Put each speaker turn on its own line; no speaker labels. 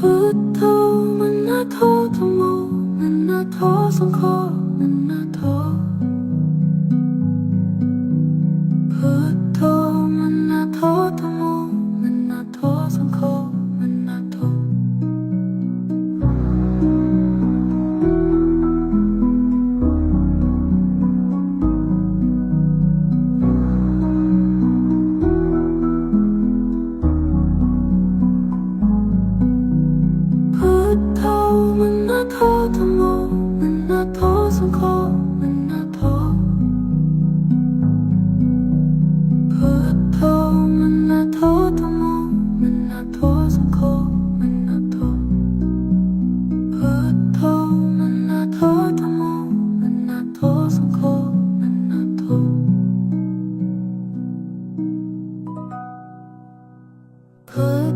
Puto, manna to, tomo, manna to, sanko, manna to. мозку на то. Коли